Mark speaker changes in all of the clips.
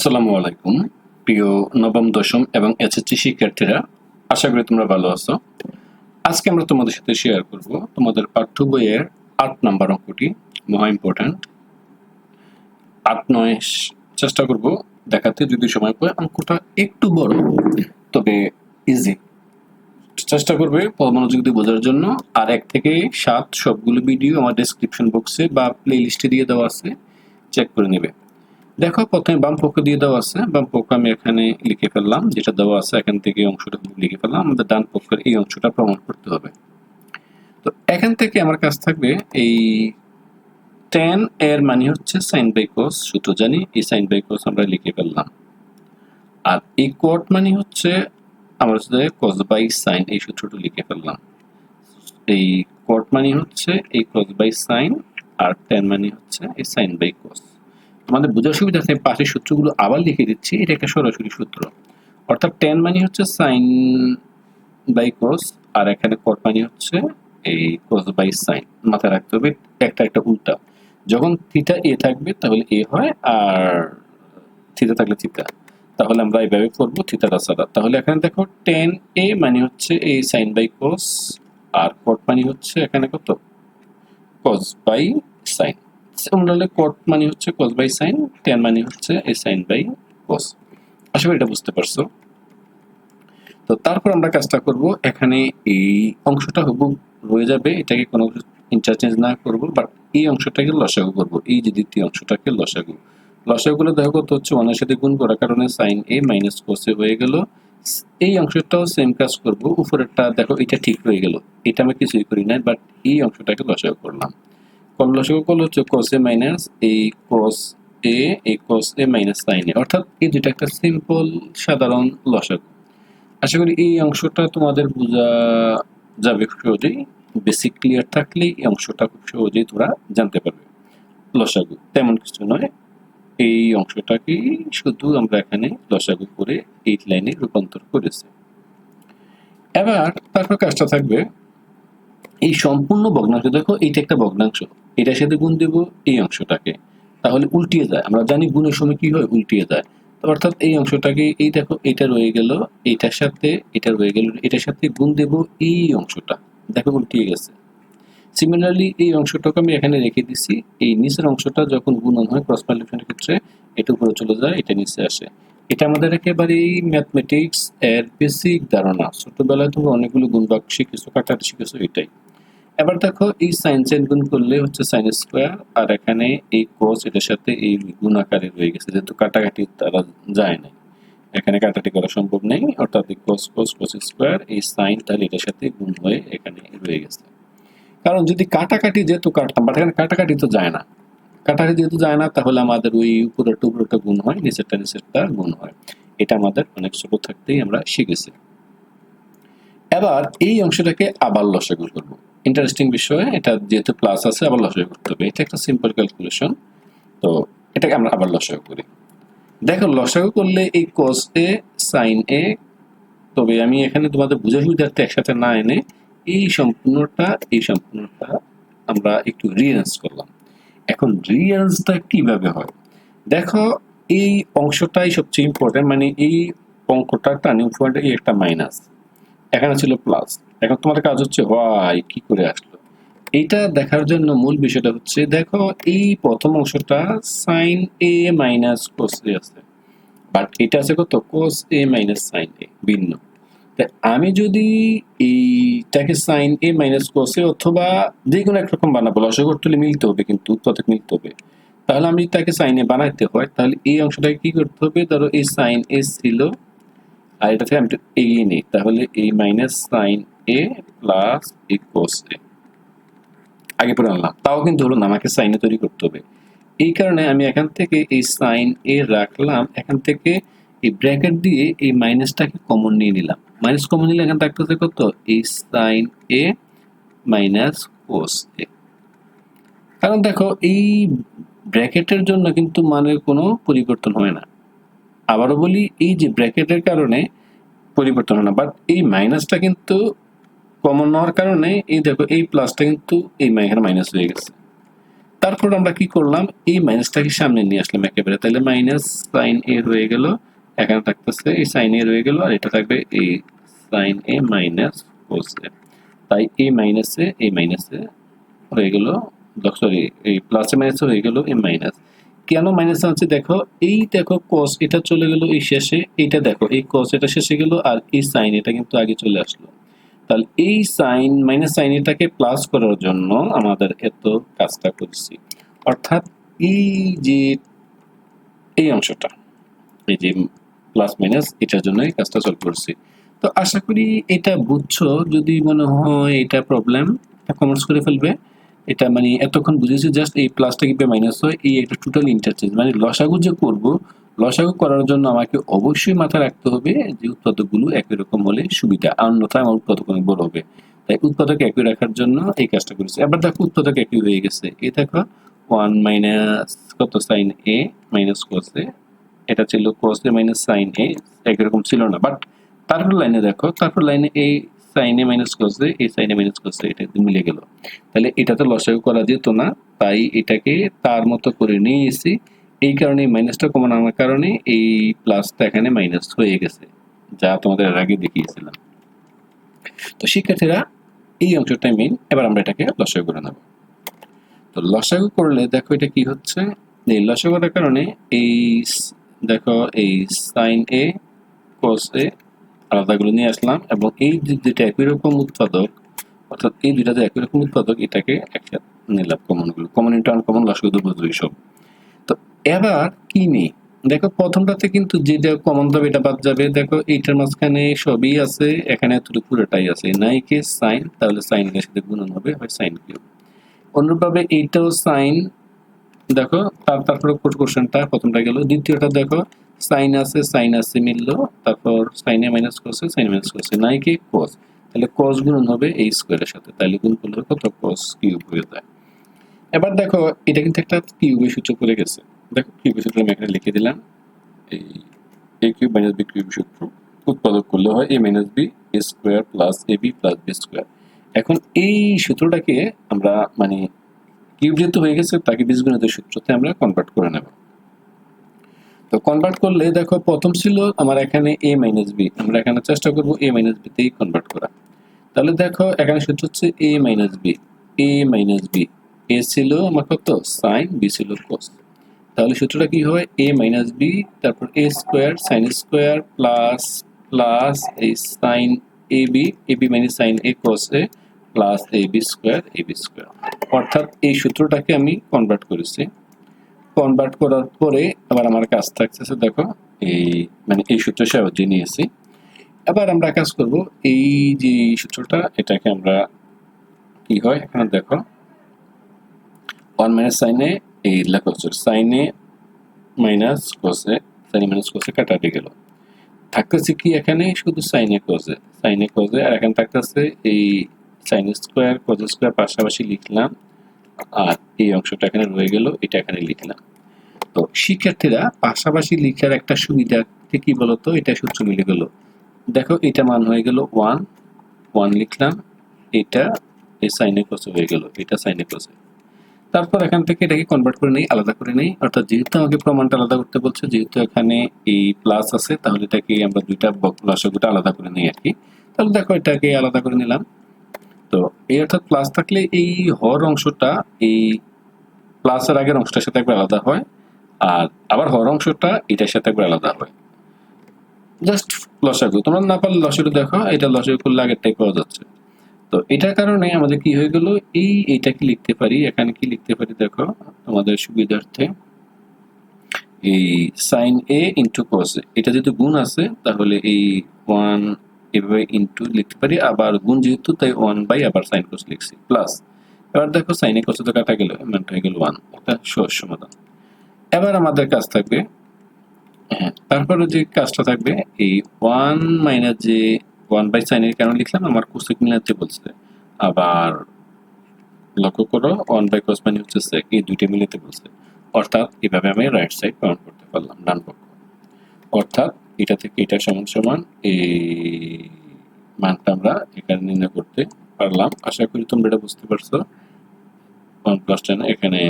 Speaker 1: আসসালামু আলাইকুম। প্রিয় নবম, দশম এবং এসএসসি শিক্ষার্থীরা, আশা করি তোমরা ভালো আছো। আজকে আমরা তোমাদের সাথে শেয়ার করব তোমাদের পাঠ্য বইয়ের আট নাম্বার অঙ্কটি, মহা ইম্পর্ট্যান্ট আট নয়, চেষ্টা করব দেখাতে, যদি সময় পাই, অঙ্কটা একটু বড়, তবে ইজি চেষ্টা করবে মনোযোগ দিয়ে বোঝার জন্য। আর এক থেকে সাত সবগুলো ভিডিও আমার ডেসক্রিপশন বক্সে বা প্লে লিস্টে দিয়ে দেওয়া আছে চেক করে নেবে। দেখো, প্রথমে বাম পক্ষ দিয়ে দেওয়া আছে। বাম পক্ষ আমি এখানে লিখে ফেললাম, যেটা দেওয়া আছে, এখান থেকে অংশটা লিখে ফেললাম। আমাদের ডান পক্ষের এই অংশটা প্রমাণ করতে হবে। তো এখান থেকে আমার কাছ থাকবে এই টেন এর মানে হচ্ছে সাইন বাই কোস সূত্র জানি এই সাইন বাই কোস আমরা লিখে ফেললাম। আর এই কোট মানে হচ্ছে আমরা হচ্ছে কস বাই সাইন এই সূত্রটা লিখে ফেললাম। এই কোট মানে হচ্ছে এই কস বাই সাইন আর টেন মানে হচ্ছে এই সাইন বাই কোস আমাদের বোঝার সুবিধার্থে পাশের সূত্রগুলো আবার লিখে দিচ্ছি, এটা একটা সরাসরি সূত্র। অর্থাৎ টেন মানে হচ্ছে সাইন বাই কোস আর এখানে কট মানে হচ্ছে এই কোস বাই সাইন মাথায় রাখতে হবে, একটা একটা উল্টা। যখন থিটা এ থাকবে, তাহলে এ হয়, আর থিটা থাকলে থিটা তাহলে আমরা এইভাবে করব থিটাটা ছাড়া তাহলে এখানে দেখো টেন এ মানে হচ্ছে এই সাইন বাই কোস আর কট মানে হচ্ছে এখানে কত? Cos by sine similarly cot মানে হচ্ছে কস বাই সাইন টেন মানে হচ্ছে এই সাইন বাই কস আশা করি এটা বুঝতে পারছ। তো তারপর আমরা কাজটা করব, এখানে এই অংশটা হবু, রয়ে যাবে, এটাকে কোনো ইন্টারচেঞ্জ না করব বাট এই অংশটাকে লসাগু করব, এই যে দ্বিতীয় অংশটাকে লসাগু। দেখো কত হচ্ছে ওয়ানের সাথে গুণ করার কারণে সাইন এ মাইনাস কোসে হয়ে গেল। এই অংশটাও সেম কাজ করব, উপরেরটা দেখো এটা ঠিক হয়ে গেল, এটা আমি কিছুই করি নাই বাট এই অংশটাকে লসাগু করলাম। করলে হচ্ছে cos এ মাইনাস এই cos এ এই cos A minus sine A অর্থাৎ এই দুইটা একটা সিম্পল সাধারণ লসাগু আশা করি এই অংশটা তোমাদের বোঝা যাবে খুব সহজেই। বেসিক ক্লিয়ার থাকলে এই অংশটা খুব সহজেই তোমরা জানতে পারবে। লসাগু তেমন কিছু নয়। এই অংশটাকেই শুধু আমরা এখানে লসাগু করে এইট লাইনে রূপান্তর করেছি। এবার তারপর কাজটা থাকবে এই সম্পূর্ণ ভগ্নাংশ। দেখো, এইটা একটা ভগ্নাংশ। এটার সাথে গুণ দেব এই অংশটাকে। তাহলে উল্টিয়ে যায়। আমরা জানি গুণের সময় কি হয়, উল্টিয়ে যায়। অর্থাৎ এই অংশটাকে, এই দেখো, এটা রয়ে গেল, এটার সাথে, এটা রয়ে গেল, এটার সাথে গুণ দেব এই অংশটা। দেখো উল্টিয়ে গেছে। সিমিলারলি এই অংশটাকে আমি এখানে রেখে দিছি। এই নিচের অংশটা যখন গুণন হয় ক্রস মাল্টিপ্লিকেশনের ক্ষেত্রে, এটা উপরে চলে যায়, এটা নিচে আসে। এটা আমাদের একেবারেই ম্যাথমেটিক্স এর বেসিক ধারণা। ছোটবেলায় তোমরা অনেকগুলো গুণবাক শিখেছো কাটাটি শিখেছো, এটাই। এবার দেখো এই সাইন সাইন গুণ করলে হচ্ছে সাইন স্কোয়ার আর এখানে এই ক্রস এটার সাথে এই গুণ আকারে রয়ে গেছে, যেহেতু কাটাকাটি তারা যায় না এখানে কাটাটি করা সম্ভব নেই, অর্থাৎ এই ক্রস ক্রস ক্রস স্কোয়ার এই সাইন তাহলে এটার সাথে গুণ হয়ে এখানে রয়ে গেছে। কারণ যদি কাটাকাটি যেহেতু কাটতাম বাট এখানে কাটাকাটি তো যায় না। কাটাকাটি যেহেতু যায় না, তাহলে আমাদের ওই উপরেরটা উপরেরটা গুণ হয়, নিচেরটা নিচেরটা গুণ হয়। এটা আমাদের অনেক ছোট থাকতেই আমরা শিখেছি। এবার এই অংশটাকে আবার লসাগু করব। ইন্টারেস্টিং বিষয় এটা যেহেতু প্লাস আছে, আবার লসাগু করতে হবে। এটা একটা সিম্পল ক্যালকুলেশন তো এটাকে আমরা আবার লসাগু করি। দেখো লসাগু করলে এই কস এ সাইন এ তবে আমি এখানে তোমাদের বোঝার সুবিধার্থে একসাথে না এনে এই সম্পূর্ণটা এই সম্পূর্ণটা আমরা একটু রিয়ারেঞ্জ করলাম। এখন রিয়ারেঞ্জটা কীভাবে হয়? দেখো, এই অংশটাই সবচেয়ে ইম্পর্টেন্ট মানে এই অঙ্কটা টার্নিং পয়েন্ট এই একটা মাইনাস এখানে ছিল প্লাস এখন তোমাদের কাজ হচ্ছে, ওয়াই, কি করে আসলো? এইটা দেখার জন্য মূল বিষয়টা হচ্ছে, দেখো এই প্রথম অংশটা sine A minus cos A আছে। বাট এটা আছে কত? Cos A minus sine A ভিন্ন। আমি যদি এইটাকে সাইন এ মাইনাস কোস অথবা যে কোনো একরকম বানাবো লসগু করতে হলে মিলতে হবে কিন্তু উৎপাদক মিলতে হবে। তাহলে আমি তাকে সাইন বানাইতে হয়, তাহলে এই অংশটাকে কি করতে হবে? ধরো এই সাইন এ ছিল আর এটা থেকে আমি একটু এগিয়ে নিই। তাহলে এই মাইনাস সাইন এ প্লাস এই কোস এ আগে পরে আনলাম। তাও কিন্তু হলো আমাকে সাইনে তৈরি করতে হবে। এই কারণে আমি এখান থেকে এই সাইন এ রাখলাম। এখান থেকে এই ব্র্যাকেট দিয়ে এই মাইনাসটাকে কমন নিয়ে নিলাম। মাইনাস কমন নিলে এখানে থাকতেছে কত? এই sine A minus cos A কারণ দেখো, এই ব্র্যাকেটের জন্য কিন্তু মানের কোনো পরিবর্তন হয় না। আবারও বলি, এই যে ব্র্যাকেটের কারণে পরিবর্তন না বাট এই মাইনাসটা কিন্তু কমন নেওয়ার কারণে এই দেখো, এই প্লাসটা কিন্তু এই এখানে মাইনাস হয়ে গেছে। তারপর আমরা কি করলাম? এই মাইনাসটাকে সামনে নিয়ে আসলাম একেবারে। তাহলে মাইনাস সাইন এ রয়ে গেল, এখানে থাকতেছে এই সাইন এ রয়ে গেল, আর এটা থাকবে এই সাইন এ মাইনাস এ তাই এই মাইনাসে এই মাইনাসে হয়ে গেল সরি এই প্লাসে মাইনাসে হয়ে গেল এই মাইনাস কেন মাইনাস আছে? দেখো, এই দেখো কস এটা চলে গেল এই শেষে, এইটা দেখো, এই কস এটা শেষে গেল আর এই সাইন এটা কিন্তু আগে চলে আসলো। তাহলে এই সাইন মাইনাস সাইন এটাকে প্লাস করার জন্য আমাদের এত কাজটা করছি। অর্থাৎ এই যে, এই অংশটা, এই যে প্লাস মাইনাস এটার জন্য এই কাজটা সলভ করছি। তো আশা করি এটা বুঝছ, যদি মনে হয় এটা প্রবলেম কমার্স করে ফেলবে। এটা মানে এতক্ষণ বুঝেছি জাস্ট এই প্লাসটা কীভাবে মাইনাস হয়, এই একটা টোটাল ইন্টারচেঞ্জ মানে লসাগু যে করব, লসাগু করার জন্য আমাকে অবশ্যই মাথায় রাখতে হবে যে উৎপাদকগুলো একই রকম হলে সুবিধা আর অন্যথায় আমার উৎপাদক অনেক বড় হবে। তাই উৎপাদক একই রাখার জন্য এই কাজটা করেছি। এবার দেখো উৎপাদক একই হয়ে গেছে। এই দেখো ওয়ান মাইনাস কত? Sine A minus cos A এটা ছিল cos A minus sine A একই রকম ছিল না। বাট তারপর লাইনে দেখো, তারপর লাইনে এই সাইনে মাইনাস করছে এই সাইনে মাইনাস করছে এটা মিলে গেল। তাহলে এটাতে লসাগু করা যেত না, তাই এটাকে তার মতো করে নিয়ে এসেছি এই কারণে মাইনাসটা কমন আনার কারণে এই প্লাসটা এখানে মাইনাস হয়ে গেছে, যা তোমাদের এর আগে দেখিয়েছিলাম। তো শিক্ষার্থীরা, এই অংশটা মেইন এবার আমরা এটাকে লসাগু করে নেব। তো লসাগু করলে দেখো এটা কি হচ্ছে? এই লসাগু করার কারণে এই দেখো এই সাইন এ কস এ আলাদাগুলো নিয়ে আসলাম এবং এই দুইটা একই রকম উৎপাদক, অর্থাৎ এই দুইটা যে একই রকম উৎপাদক, এটাকে একসাথে নিলাম কমনগুলো কমন ইন্টু আনকমন লসাগু বুঝব সব। তো এবার কি নেই? দেখো, প্রথমটাতে কিন্তু যেটা কমন যাবে এটা বাদ যাবে। দেখো, এইটার মাঝখানে সবই আছে, এখানে এতটুকু পুরোটাই আছে। নাই কে সাইন, তাহলে সাইন এর সাথে গুণন হবে, হয় সাইন কিউব। অনুরূপভাবে এইটাও সাইন, দেখো, তার তারপরে কোশ্চেনটা প্রথমটা গেল। দ্বিতীয়টা দেখো সাইন আছে সাইন আছে মিললো, তারপর সাইনে মাইনাস করছে, সাইন মাইনাস করছে, নাই কি? কস তাহলে কস গুণন হবে এই স্কোয়ারের সাথে, তাহলে গুণ করলে কত? কস কিউব হয়ে যায়। এবার দেখো, এটা কিন্তু একটা কিউবের সূত্র পড়ে গেছে। দেখো কিউবের সূত্র আমি এখানে লিখে দিলাম। এই A cube minus B cube সূত্র উৎপাদক করলে হয় A minus B A square plus A B plus B square এখন এই সূত্রটাকে আমরা মানে কিউব যেহেতু হয়ে গেছে, তাকে বীজগণিতের সূত্রতে আমরা কনভার্ট করে নেব। তো কনভার্ট করলে দেখো প্রথম ছিল আমার এখানে এ মাইনাস বি আমরা এখানে চেষ্টা করব এ মাইনাস বিতেই কনভার্ট করা। তাহলে দেখো এখানে সূত্র হচ্ছে A minus B A minus B A ছিল আমার কত? সাইন বি ছিল কোস তাহলে সূত্রটা কি হয়? এ মাইনাস বি তারপর A square sine square plus plus এই sine A B A B minus sine A cos A plus A B square A B square অর্থাৎ এই সূত্রটাকে আমি কনভার্ট করেছি। কনভার্ট করার পরে আবার আমার কাজ থাকতেছে, দেখো, এই মানে এই সূত্র সাহায্যে নিয়েছি। এবার আমরা কাজ করব, এই যে সূত্রটা, এটাকে আমরা কি হয়? এখানে দেখো ওয়ান মাইনাস সাইনে এই লেখা sine A minus cos A sine A minus cos A কাটাতে গেল। থাকতেছে কি এখানে? শুধু সাইনে কোজে সাইনে কোজে আর এখানে থাকতেছে এই সাইন স্কোয়ার কোজ স্কোয়ার পাশাপাশি লিখলাম আর এই অংশটা এখানে রয়ে গেল, এটা এখানে লিখলাম। তো শিক্ষার্থীরা পাশাপাশি লিখার একটা সুবিধা কি বলতো? এটা সূত্র মিলে গেল। দেখো, এটা মান হয়ে গেল ওয়ান ওয়ান লিখলাম, এটা এই সাইনে কোসে হয়ে গেল, এটা সাইনে কোসে তারপর এখান থেকে এটাকে কনভার্ট করে নেই, আলাদা করে নেই। অর্থাৎ যেহেতু আমাকে প্রমাণটা আলাদা করতে বলছে, যেহেতু এখানে এই প্লাস আছে, তাহলে এটাকে আমরা দুইটা লসাগুটা আলাদা করে নিই আর কি। তাহলে দেখো, এটাকে আলাদা করে নিলাম। তো এই অর্থাৎ প্লাস থাকলে এই হর অংশটা এই প্লাসের আগের অংশটার সাথে একবার আলাদা হয় আর আবার হর অংশটা এটার সাথে একবার আলাদা হয়। জাস্ট লসাগু, তোমরা না পারলে লসাগু দেখো, এটা লসাগু করলে আগেরটাই পাওয়া যাচ্ছে তো এটার কারণে আমাদের কি হয়ে গেল, এই এইটাকে লিখতে পারি, এখানে কি লিখতে পারি দেখো, তোমাদের সুবিধার্থে। এই সাইন এ ইন্টু কস এটা যেহেতু গুণ আছে, তাহলে এই ওয়ান এভাবে ইন্টু লিখতে পারি, আবার গুণ যেহেতু, তাই ওয়ান বাই আবার সাইন কোস লিখছি প্লাস এবার দেখো সাইনে কোসে তো কাটা গেল মানটা হয়ে গেল ওয়ান এটা সহজ সমাধান। এবার আমাদের কাজ থাকবে হ্যাঁ তারপরে যে কাজটা থাকবে, এই ওয়ান মাইনাস যে ওয়ান বাই সাইনের কারণে লিখলাম, আমার কোসেক মিলাতে বলছে, আবার লক্ষ্য করো ওয়ান বাই কোস মানে হচ্ছে সেক এই দুইটা মিলাতে বলছে। অর্থাৎ এভাবে আমি রাইট সাইড প্রমাণ করতে পারলাম, ডান পক্ষ। অর্থাৎ এটা থেকে এটা সমান সমান এই মানটা আমরা এখানে নির্ণয় করতে পারলাম। আশা করি তোমরা এটা বুঝতে পারছ। ওয়ান প্লাস টেন এখানে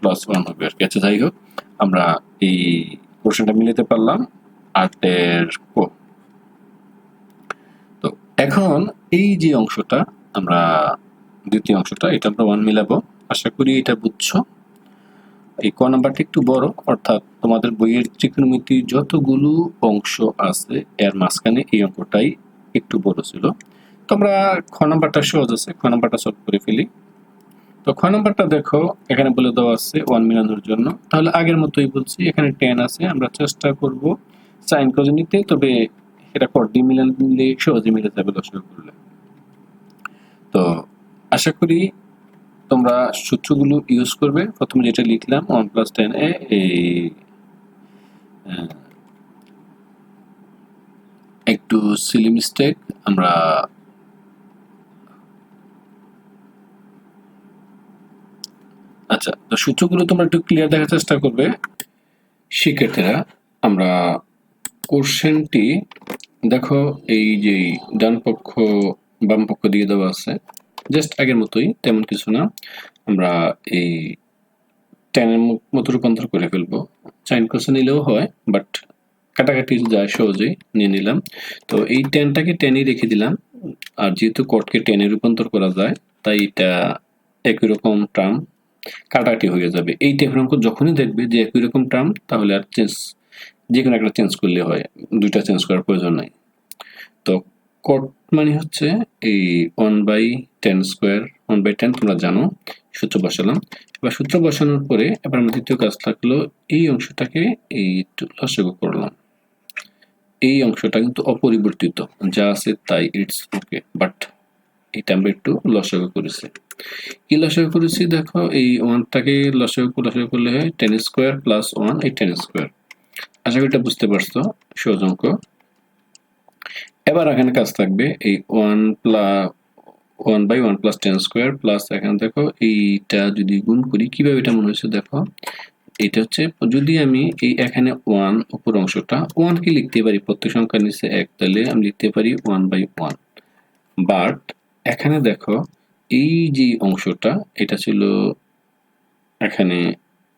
Speaker 1: প্লাস ওয়ান হবে আর কি। আচ্ছা যাই হোক, আমরা এই কোশ্চেনটা মিলাতে পারলাম। আটের কো। তো এখন এই যে অংশটা, আমরা দ্বিতীয় অংশটা, এটা আমরা ওয়ান মিলাবো। আশা করি এটা বুঝছ। এই ক নাম্বারটা একটু বড়, অর্থাৎ তোমাদের বইয়ের ত্রিকোণমিতি যতগুলো অংশ আছে, এর মাঝখানে এই অঙ্কটাই একটু বড় ছিল। তো আমরা খ নাম্বারটা সহজ আছে, খ নাম্বারটা সলভ করে ফেলি। তো খ নাম্বারটা দেখো, এখানে বলে দেওয়া আছে ওয়ান মিলানোর জন্য। তাহলে আগের মতোই বলছি, এখানে টেন আছে, আমরা চেষ্টা করব সাইন কজ নিতে, তবে এটা কর দিয়ে মিলালে সহজে মিলে যাবে দর্শক করলে তো আশা করি তোমরা সূত্রগুলো ইউজ করবে। প্রথমে যেটা লিখলাম ওয়ান প্লাস টেন এ একটু সিলি মিস্টেক আমরা আচ্ছা তো সূত্রগুলো তোমরা একটু ক্লিয়ার দেখার চেষ্টা করবে। শিক্ষার্থীরা, আমরা কোশ্চেনটি দেখো, এই যে ডান পক্ষ, বাম পক্ষ দিয়ে দেওয়া আছে। জাস্ট আগের মতোই, তেমন কিছু না। আমরা এই টেনের মতো রূপান্তর করে ফেলব। সাইন কোসে নিলেও হয় বাট কাটাকাটি যায় সহজেই, নিয়ে নিলাম। তো এই টেনটাকে টেনই রেখে দিলাম। আর যেহেতু কটকে টেনে রূপান্তর করা যায়, তাই এটা একই রকম টার্ম কাটাকাটি হয়ে যাবে। এই টাইপের অঙ্ক যখনই দেখবে যে একই রকম টার্ম তাহলে আর চেঞ্জ যে কোনো একটা চেঞ্জ করলে হয়। দুইটা চেঞ্জ করার প্রয়োজন নাই। তো কট মানে হচ্ছে এই one by ten square one by ten তোমরা জানো, সূত্র বসালাম। এবার সূত্র বসানোর পরে এবার আমার দ্বিতীয় কাজ থাকল এই অংশটাকে এই লসাগু করলাম। এই অংশটা কিন্তু অপরিবর্তিত, যা আছে তাই ইটস ওকে বাট এটা আমরা একটু লসাগু করেছি। কি লসাগু করেছি? দেখো, এই ওয়ানটাকে লসাগু লসাগু করলে হয় টেন স্কোয়ার প্লাস ওয়ান এই টেন স্কোয়ার আশা করি এটা বুঝতে পারছ, সহজ অঙ্ক। এবার এখানে কাজ থাকবে এই one plus one by one plus ten square plus এখানে দেখো এইটা যদি গুণ করি, কীভাবে এটা মনে হচ্ছে দেখো? এটা হচ্ছে যদি আমি এই এখানে ওয়ান উপর অংশটা ওয়ান কি লিখতে পারি, প্রত্যেক সংখ্যার নিচে এক, তাহলে আমি লিখতে পারি ওয়ান বাই ওয়ান বাট এখানে দেখো এই যে অংশটা, এটা ছিল এখানে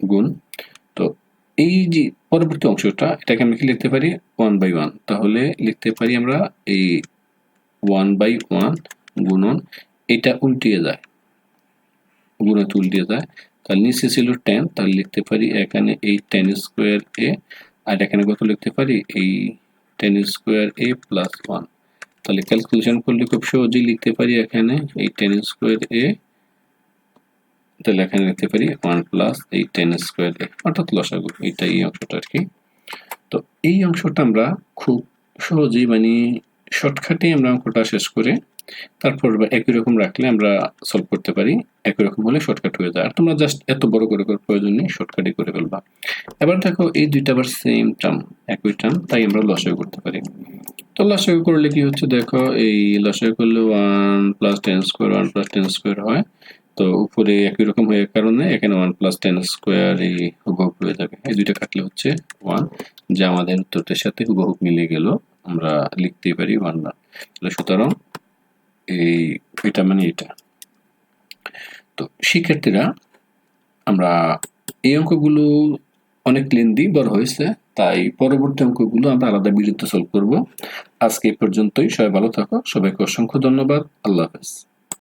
Speaker 1: গুণ এই যে পরবর্তী অংশটা, এটাকে আমি কি লিখতে পারি? ওয়ান বাই ওয়ান তাহলে লিখতে পারি আমরা এই ওয়ান বাই ওয়ান গুণন, এটা উল্টিয়ে যায়। গুণাতে উল্টিয়ে যায়। তাহলে নিচে ছিল টেন তাহলে লিখতে পারি এখানে এই টেন স্কোয়ার এ আর এখানে কত লিখতে পারি? এই টেন স্কোয়ার এ প্লাস ওয়ান তাহলে ক্যালকুলেশন করলে খুব সহজেই লিখতে পারি এখানে এই টেন স্কোয়ার এ তাহলে এখানে লিখতে পারি ওয়ান প্লাস এই টেন স্কোয়ার অর্থাৎ লসাগু এইটা এই অংশটা আর কি তো এই অংশটা আমরা খুব সহজেই মানে শর্টকাটে আমরা অঙ্কটা শেষ করে তারপর একই রকম রাখলে আমরা সলভ করতে পারি, একই রকম হলে শর্টকাট হয়ে যায়। আর তোমরা জাস্ট এত বড় করে করার প্রয়োজন নেই শর্টকাটই করে ফেলবা। এবার দেখো এই দুইটা আবার সেম টার্ম একই টার্ম তাই আমরা লসাগু করতে পারি। তো লসাগু করলে কি হচ্ছে? দেখো এই লসাগু করলে one plus ten square one plus ten square হয়। তো উপরে একই রকম হয়ে কারণে এখানে ওয়ান প্লাস টেন স্কোয়ার এই হুবহুব হয়ে যাবে। এই দুইটা কাটলে হচ্ছে ওয়ান যা আমাদের উত্তরটার সাথে হুবহুব মিলে গেল। আমরা লিখতেই পারি ওয়ান না। তাহলে সুতরাং এই, এটা মানে এটা। তো শিক্ষার্থীরা, আমরা এই অঙ্কগুলো অনেক লেন্দি বড় হয়েছে, তাই পরবর্তী অঙ্কগুলো আমরা আলাদা বিরুদ্ধে সলভ করব। আজকে এই পর্যন্তই, সবাই ভালো থাকো, সবাইকে অসংখ্য ধন্যবাদ, আল্লাহ হাফেজ।